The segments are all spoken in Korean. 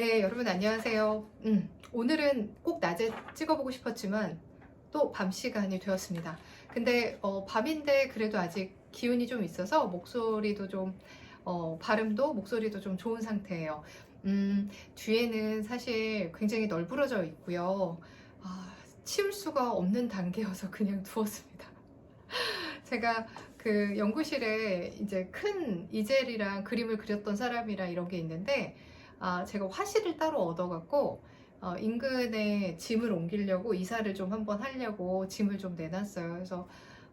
네, 여러분 안녕하세요. 음, 오늘은 꼭 낮에 찍어보고 싶었지만 또 밤 시간이 되었습니다. 근데 어, 밤인데 그래도 아직 기운이 좀 있어서 목소리도 좀 어, 발음도 목소리도 좀 좋은 상태예요. 음, 뒤에는 사실 굉장히 널브러져 있고요. 아, 치울 수가 없는 단계여서 그냥 두었습니다. 제가 그 연구실에 이제 큰 이젤이랑 그림을 그렸던 사람이랑 이런 게 있는데 아, 제가 화실을 따로 얻어갖고 어, 인근에 짐을 옮기려고 이사를 좀 한번 하려고 짐을 좀 내놨어요. 그래서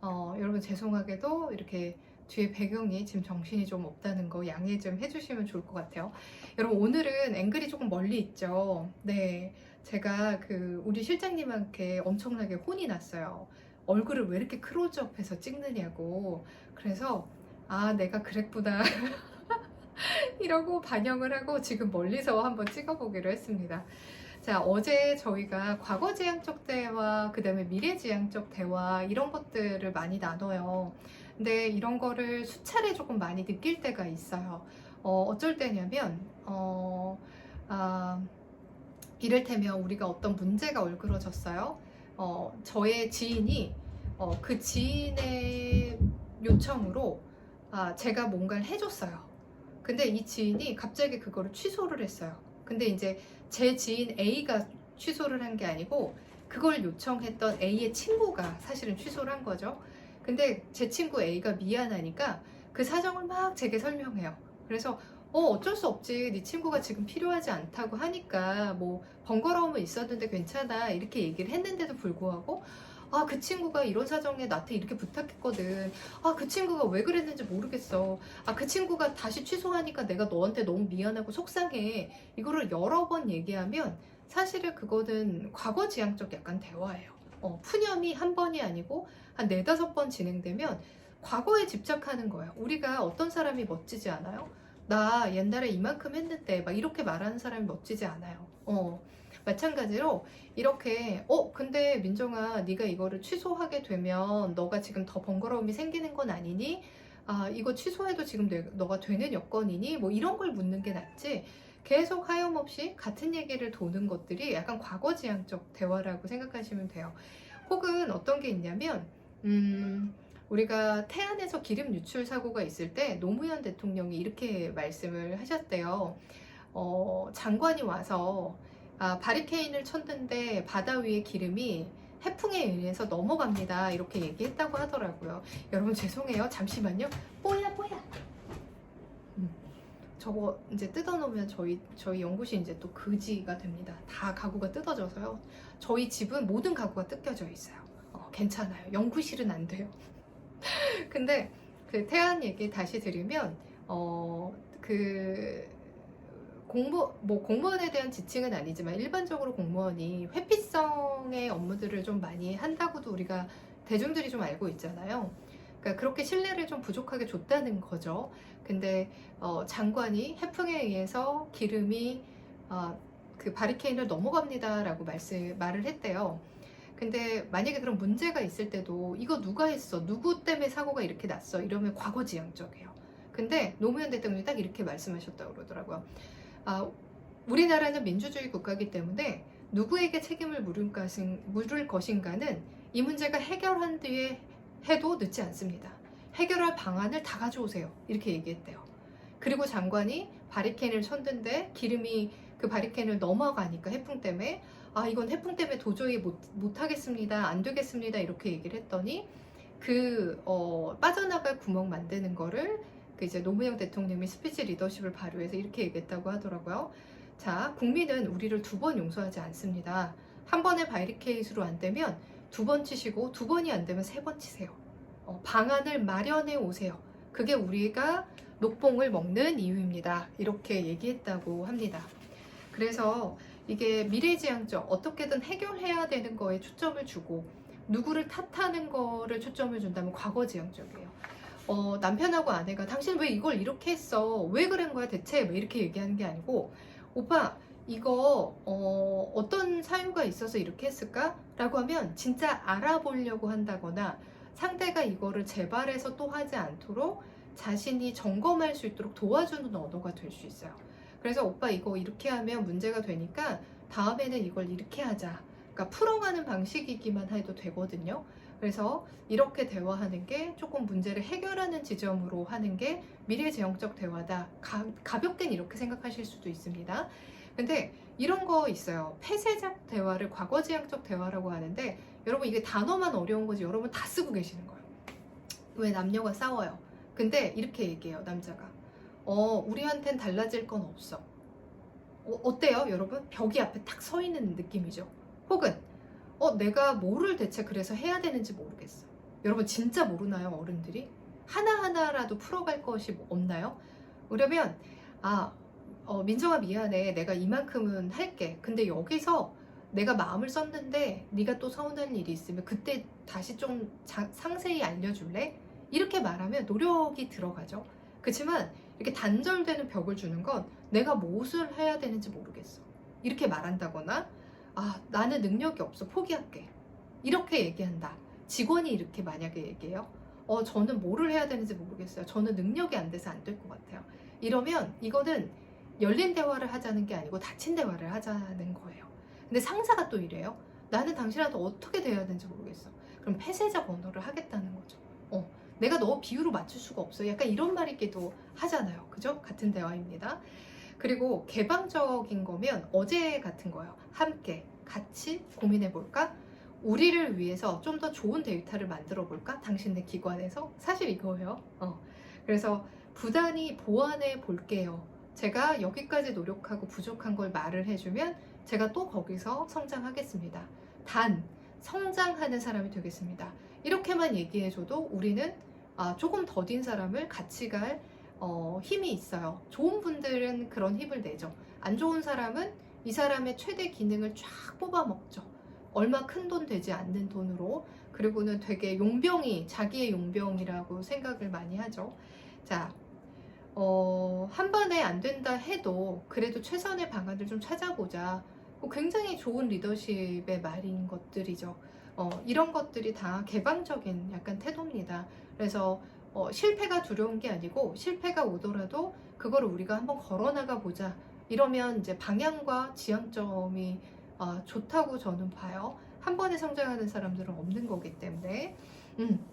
어, 여러분 죄송하게도 이렇게 뒤에 배경이 지금 정신이 좀 없다는 거 양해 좀 해주시면 좋을 것 같아요. 여러분 오늘은 앵글이 조금 멀리 있죠. 네, 제가 그 우리 실장님한테 엄청나게 혼이 났어요. 얼굴을 왜 이렇게 크로즈업해서 찍느냐고. 그래서 아 내가 그랬구나. 이러고 반영을 하고 지금 멀리서 한번 찍어보기로 했습니다. 자, 어제 저희가 과거지향적 대화, 그 다음에 미래지향적 대화, 이런 것들을 많이 나눠요. 근데 이런 거를 수차례 조금 많이 느낄 때가 있어요. 어, 어쩔 때냐면, 어, 아, 이를테면 우리가 어떤 문제가 얼그러졌어요. 어, 저의 지인이 어, 그 지인의 요청으로 아, 제가 뭔가를 해줬어요. 근데 이 지인이 갑자기 그거를 취소를 했어요. 근데 이제 제 지인 A가 취소를 한 게 아니고 그걸 요청했던 A의 친구가 사실은 취소를 한 거죠. 근데 제 친구 A가 미안하니까 그 사정을 막 제게 설명해요. 그래서 어 어쩔 수 없지. 네 친구가 지금 필요하지 않다고 하니까 뭐 번거로움은 있었는데 괜찮아. 이렇게 얘기를 했는데도 불구하고 아, 그 친구가 이런 사정에 나한테 이렇게 부탁했거든. 아, 그 친구가 왜 그랬는지 모르겠어. 아, 그 친구가 다시 취소하니까 내가 너한테 너무 미안하고 속상해. 이거를 여러 번 얘기하면 사실은 그거는 과거 지향적 약간 대화예요. 어, 푸념이 한 번이 아니고 한 네다섯 번 진행되면 과거에 집착하는 거예요. 우리가 어떤 사람이 멋지지 않아요? 나 옛날에 이만큼 했는데 막 이렇게 말하는 사람이 멋지지 않아요. 어. 마찬가지로 이렇게 어 근데 민정아 네가 이거를 취소하게 되면 너가 지금 더 번거로움이 생기는 건 아니니? 아 이거 취소해도 지금 내, 너가 되는 여건이니? 뭐 이런 걸 묻는 게 낫지 계속 하염없이 같은 얘기를 도는 것들이 약간 과거지향적 대화라고 생각하시면 돼요. 혹은 어떤 게 있냐면 음 우리가 태안에서 기름 유출 사고가 있을 때 노무현 대통령이 이렇게 말씀을 하셨대요. 어, 장관이 와서 아, 바리케인을 쳤는데 바다 위에 기름이 해풍에 의해서 넘어갑니다. 이렇게 얘기했다고 하더라고요. 여러분 죄송해요. 잠시만요. 뽀야 뽀야. 음, 저거 이제 뜯어놓으면 저희 저희 연구실 이제 또 그지가 됩니다. 다 가구가 뜯어져서요. 저희 집은 모든 가구가 뜯겨져 있어요. 어, 괜찮아요. 연구실은 안 돼요. 근데 그 태안 얘기 다시 드리면 어그 공무 뭐 공무원에 대한 지칭은 아니지만 일반적으로 공무원이 회피성의 업무들을 좀 많이 한다고도 우리가 대중들이 좀 알고 있잖아요. 그러니까 그렇게 신뢰를 좀 부족하게 줬다는 거죠. 근데 어, 장관이 해풍에 의해서 기름이 어, 그 바리케인을 넘어갑니다라고 말씀 말을 했대요. 근데 만약에 그런 문제가 있을 때도 이거 누가 했어? 누구 때문에 사고가 이렇게 났어? 이러면 과거지향적이에요. 근데 노무현 대통령이 딱 이렇게 말씀하셨다고 그러더라고요. 아, 우리나라는 민주주의 국가이기 때문에 누구에게 책임을 물을, 것인, 물을 것인가는 이 문제가 해결한 뒤에 해도 늦지 않습니다. 해결할 방안을 다 가져오세요. 이렇게 얘기했대요. 그리고 장관이 바리케인을 쳤는데 기름이 그 바리케인을 넘어가니까 해풍 때문에 아 이건 해풍 때문에 도저히 못, 못 하겠습니다. 안 되겠습니다. 이렇게 얘기를 했더니 그 어, 빠져나갈 구멍 만드는 거를 그 이제 노무현 대통령이 스피치 리더십을 발휘해서 이렇게 얘기했다고 하더라고요. 자, 국민은 우리를 두 번 용서하지 않습니다. 한 번의 바이리케이트로 안 되면 두 번 치시고 두 번이 안 되면 세 번 치세요. 어, 방안을 마련해 오세요. 그게 우리가 녹봉을 먹는 이유입니다. 이렇게 얘기했다고 합니다. 그래서 이게 미래지향적 어떻게든 해결해야 되는 거에 초점을 주고 누구를 탓하는 거를 초점을 준다면 과거지향적이에요. 어, 남편하고 아내가 당신 왜 이걸 이렇게 했어? 왜 그런 거야 대체? 왜 이렇게 얘기하는 게 아니고 오빠 이거 어, 어떤 사유가 있어서 이렇게 했을까? 라고 하면 진짜 알아보려고 한다거나 상대가 이거를 재발해서 또 하지 않도록 자신이 점검할 수 있도록 도와주는 언어가 될 수 있어요. 그래서 오빠 이거 이렇게 하면 문제가 되니까 다음에는 이걸 이렇게 하자. 그러니까 풀어가는 방식이기만 해도 되거든요. 그래서 이렇게 대화하는 게 조금 문제를 해결하는 지점으로 하는 게 미래지향적 대화다. 가, 가볍게는 이렇게 생각하실 수도 있습니다. 근데 이런 거 있어요. 폐쇄적 대화를 과거지향적 대화라고 하는데 여러분 이게 단어만 어려운 거지 여러분 다 쓰고 계시는 거예요. 왜 남녀가 싸워요? 근데 이렇게 얘기해요 남자가. 어 우리한텐 달라질 건 없어. 어, 어때요 여러분? 벽이 앞에 탁서 있는 느낌이죠. 혹은 어 내가 뭐를 대체 그래서 해야 되는지 모르겠어. 여러분 진짜 모르나요 어른들이? 하나하나라도 풀어갈 것이 뭐 없나요? 그러면 아 어, 민정아 미안해 내가 이만큼은 할게 근데 여기서 내가 마음을 썼는데 네가 또 서운할 일이 있으면 그때 다시 좀 자- 상세히 알려줄래? 이렇게 말하면 노력이 들어가죠 그렇지만 이렇게 단절되는 벽을 주는 건 내가 무엇을 해야 되는지 모르겠어 이렇게 말한다거나 아 나는 능력이 없어 포기할게 이렇게 얘기한다 직원이 이렇게 만약에 얘기해요 어 저는 뭐를 해야 되는지 모르겠어요 저는 능력이 안 돼서 안 될 것 같아요 이러면 이거는 열린 대화를 하자는 게 아니고 닫힌 대화를 하자는 거예요. 근데 상사가 또 이래요. 나는 당신한테 어떻게 대해야 되는지 모르겠어. 그럼 폐쇄적 언어를 하겠다는 거죠. 어, 내가 너 비유로 맞출 수가 없어. 약간 이런 말이기도 하잖아요. 그죠? 같은 대화입니다. 그리고 개방적인 거면 어제 같은 거예요. 함께 같이 고민해 볼까? 우리를 위해서 좀 더 좋은 데이터를 만들어 볼까? 당신네 기관에서 사실 이거예요. 어. 그래서 부단히 보완해 볼게요. 제가 여기까지 노력하고 부족한 걸 말을 해주면 제가 또 거기서 성장하겠습니다. 단, 성장하는 사람이 되겠습니다. 이렇게만 얘기해줘도 우리는 아, 조금 더딘 사람을 같이 갈 어, 힘이 있어요. 좋은 분들은 그런 힘을 내죠. 안 좋은 사람은 이 사람의 최대 기능을 쫙 뽑아먹죠. 얼마 큰 돈 되지 않는 돈으로. 그리고는 되게 용병이, 자기의 용병이라고 생각을 많이 하죠. 자, 어, 한 번에 안 된다 해도 그래도 최선의 방안을 좀 찾아보자. 뭐 굉장히 좋은 리더십의 말인 것들이죠. 어, 이런 것들이 다 개방적인 약간 태도입니다. 그래서 어, 실패가 두려운 게 아니고 실패가 오더라도 그거를 우리가 한번 걸어나가 보자. 이러면 이제 방향과 지향점이 어, 좋다고 저는 봐요. 한 번에 성장하는 사람들은 없는 거기 때문에. 음.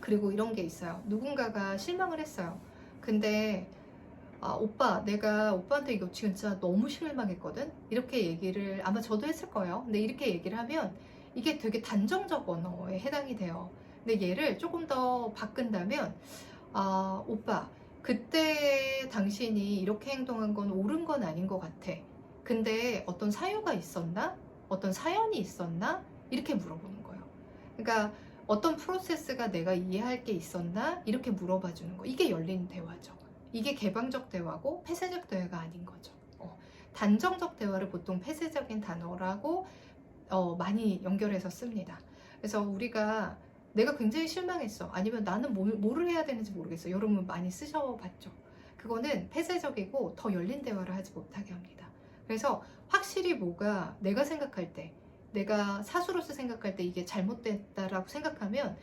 그리고 이런 게 있어요. 누군가가 실망을 했어요. 근데 아, 오빠 내가 오빠한테 이거 진짜 너무 실망했거든 이렇게 얘기를 아마 저도 했을 거예요 근데 이렇게 얘기를 하면 이게 되게 단정적 언어에 해당이 돼요 근데 얘를 조금 더 바꾼다면 아 오빠 그때 당신이 이렇게 행동한 건 옳은 건 아닌 것 같아. 근데 어떤 사유가 있었나? 어떤 사연이 있었나? 이렇게 물어보는 거예요. 그러니까 어떤 프로세스가 내가 이해할 게 있었나? 이렇게 물어봐 주는 거. 이게 열린 대화죠. 이게 개방적 대화고 폐쇄적 대화가 아닌 거죠. 어, 단정적 대화를 보통 폐쇄적인 단어라고 어, 많이 연결해서 씁니다. 그래서 우리가 내가 굉장히 실망했어 아니면 나는 뭐, 뭐를 해야 되는지 모르겠어 여러분 많이 쓰셔봤죠 그거는 폐쇄적이고 더 열린 대화를 하지 못하게 합니다 그래서 확실히 뭐가 내가 생각할 때 내가 사수로서 생각할 때 이게 잘못됐다라고 생각하면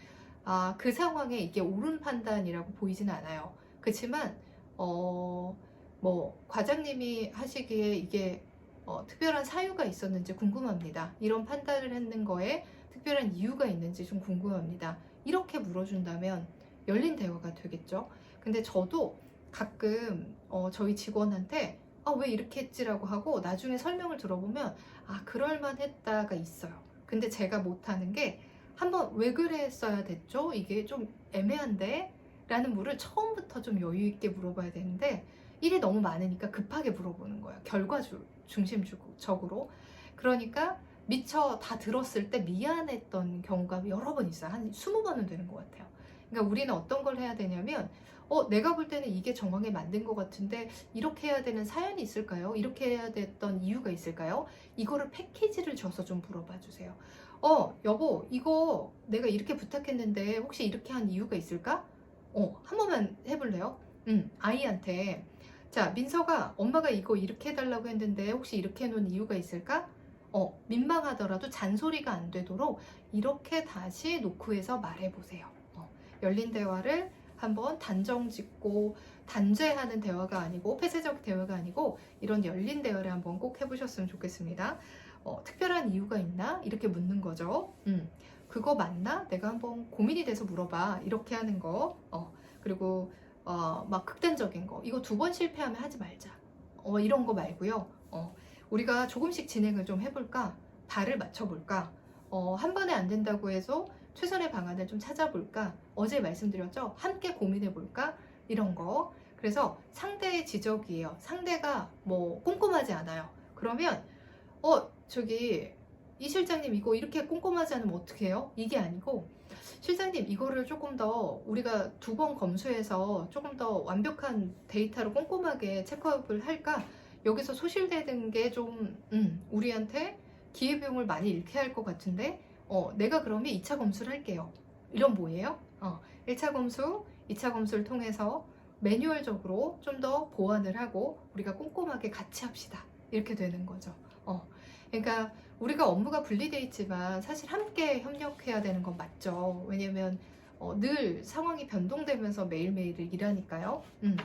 아, 그 상황에 이게 옳은 판단이라고 보이진 않아요. 그렇지만 어, 뭐 과장님이 하시기에 이게 어, 특별한 사유가 있었는지 궁금합니다. 이런 판단을 했는 거에 특별한 이유가 있는지 좀 궁금합니다. 이렇게 물어준다면 열린 대화가 되겠죠. 근데 저도 가끔 어, 저희 직원한테 아, 왜 이렇게 했지라고 하고 나중에 설명을 들어보면 아, 그럴만 했다가 있어요. 근데 제가 못하는 게 한번 왜 그랬어야 됐죠? 이게 좀 애매한데? 라는 물을 처음부터 좀 여유 있게 물어봐야 되는데 일이 너무 많으니까 급하게 물어보는 거예요. 결과 주- 중심적으로. 그러니까 미처 다 들었을 때 미안했던 경우가 여러 번 있어요. 한 20번은 되는 것 같아요. 그러니까 우리는 어떤 걸 해야 되냐면 어, 내가 볼 때는 이게 정황에 만든 것 같은데 이렇게 해야 되는 사연이 있을까요? 이렇게 해야 됐던 이유가 있을까요? 이거를 패키지를 줘서 좀 물어봐 주세요. 어, 여보, 이거 내가 이렇게 부탁했는데 혹시 이렇게 한 이유가 있을까? 어, 한 번만 해볼래요? 응, 아이한테. 자, 민서가 엄마가 이거 이렇게 해달라고 했는데 혹시 이렇게 해놓은 이유가 있을까? 어, 민망하더라도 잔소리가 안 되도록 이렇게 다시 노크해서 말해보세요. 어, 열린 대화를 한번 단정 짓고 단죄하는 대화가 아니고 폐쇄적 대화가 아니고 이런 열린 대화를 한번 꼭 해보셨으면 좋겠습니다. 어, 특별한 이유가 있나? 이렇게 묻는 거죠. 음, 그거 맞나? 내가 한번 고민이 돼서 물어봐. 이렇게 하는 거. 어, 그리고 어, 막 극단적인 거. 이거 두 번 실패하면 하지 말자. 어, 이런 거 말고요. 어, 우리가 조금씩 진행을 좀 해볼까? 발을 맞춰볼까? 어, 한 번에 안 된다고 해서 최선의 방안을 좀 찾아볼까? 어제 말씀드렸죠? 함께 고민해볼까? 이런 거. 그래서 상대의 지적이에요. 상대가 뭐 꼼꼼하지 않아요. 그러면, 어, 저기, 이 실장님 이거 이렇게 꼼꼼하지 않으면 어떻게 해요? 이게 아니고, 실장님 이거를 조금 더 우리가 두 번 검수해서 조금 더 완벽한 데이터로 꼼꼼하게 체크업을 할까? 여기서 소실되는 게 좀, 음, 우리한테 기회비용을 많이 잃게 할 것 같은데, 어, 내가 그러면 2차 검수를 할게요. 이런 뭐예요? 어, 1차 검수, 2차 검수를 통해서 매뉴얼적으로 좀 더 보완을 하고 우리가 꼼꼼하게 같이 합시다. 이렇게 되는 거죠. 어, 그러니까 우리가 업무가 분리돼 있지만 사실 함께 협력해야 되는 건 맞죠. 왜냐면 어, 늘 상황이 변동되면서 매일매일을 일하니까요. 음,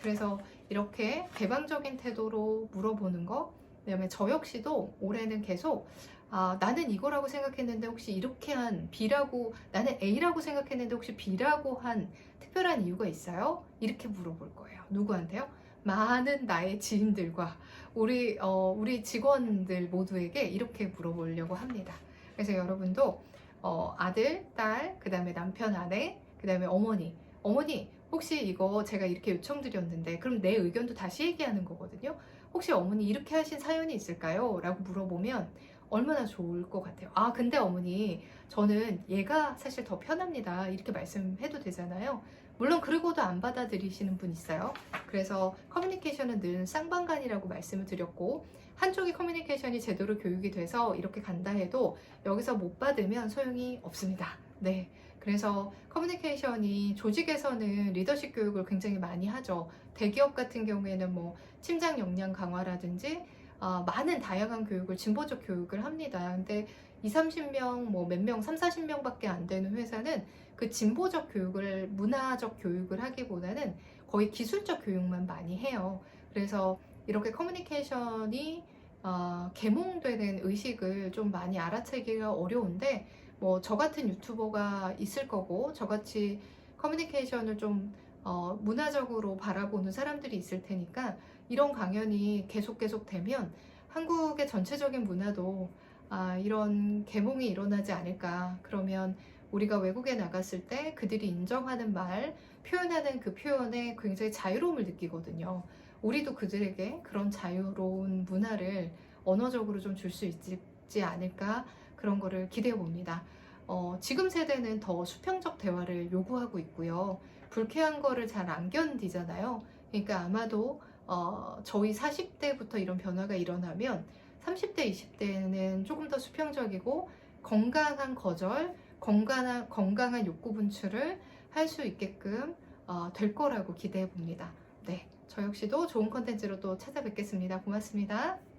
그래서 이렇게 개방적인 태도로 물어보는 거, 그다음에 저 역시도 올해는 계속 아, 나는 이거라고 생각했는데 혹시 이렇게 한 B라고 나는 A라고 생각했는데 혹시 B라고 한 특별한 이유가 있어요? 이렇게 물어볼 거예요. 누구한테요? 많은 나의 지인들과 우리 어, 우리 직원들 모두에게 이렇게 물어보려고 합니다. 그래서 여러분도 어, 아들, 딸, 그 다음에 남편, 아내, 그 다음에 어머니, 어머니 혹시 이거 제가 이렇게 요청드렸는데 그럼 내 의견도 다시 얘기하는 거거든요. 혹시 어머니 이렇게 하신 사연이 있을까요? 라고 물어보면 얼마나 좋을 것 같아요. 아, 근데 어머니, 저는 얘가 사실 더 편합니다. 이렇게 말씀해도 되잖아요. 물론 그러고도 안 받아들이시는 분 있어요. 그래서 커뮤니케이션은 늘 쌍방간이라고 말씀을 드렸고, 한쪽이 커뮤니케이션이 제대로 교육이 돼서 이렇게 간다 해도 여기서 못 받으면 소용이 없습니다. 네. 그래서 커뮤니케이션이 조직에서는 리더십 교육을 굉장히 많이 하죠. 대기업 같은 경우에는 뭐 침장 역량 강화라든지 어, 많은 다양한 교육을 진보적 교육을 합니다. 근데 2, 30명 뭐 몇 명, 3, 40명밖에 안 되는 회사는 그 진보적 교육을 문화적 교육을 하기보다는 거의 기술적 교육만 많이 해요. 그래서 이렇게 커뮤니케이션이 어, 계몽되는 의식을 좀 많이 알아채기가 어려운데 뭐 저 같은 유튜버가 있을 거고 저같이 커뮤니케이션을 좀 어, 문화적으로 바라보는 사람들이 있을 테니까 이런 강연이 계속 계속 되면 한국의 전체적인 문화도 아, 이런 계몽이 일어나지 않을까. 그러면 우리가 외국에 나갔을 때 그들이 인정하는 말, 표현하는 그 표현에 굉장히 자유로움을 느끼거든요. 우리도 그들에게 그런 자유로운 문화를 언어적으로 좀 줄 수 있지 않을까 그런 거를 기대해 봅니다. 어, 지금 세대는 더 수평적 대화를 요구하고 있고요. 불쾌한 거를 잘 안 견디잖아요. 그러니까 아마도 어, 저희 40대부터 이런 변화가 일어나면 30대, 20대는 조금 더 수평적이고 건강한 거절, 건강한, 건강한 욕구 분출을 할 수 있게끔 어, 될 거라고 기대해 봅니다. 네, 저 역시도 좋은 컨텐츠로 또 찾아뵙겠습니다. 고맙습니다.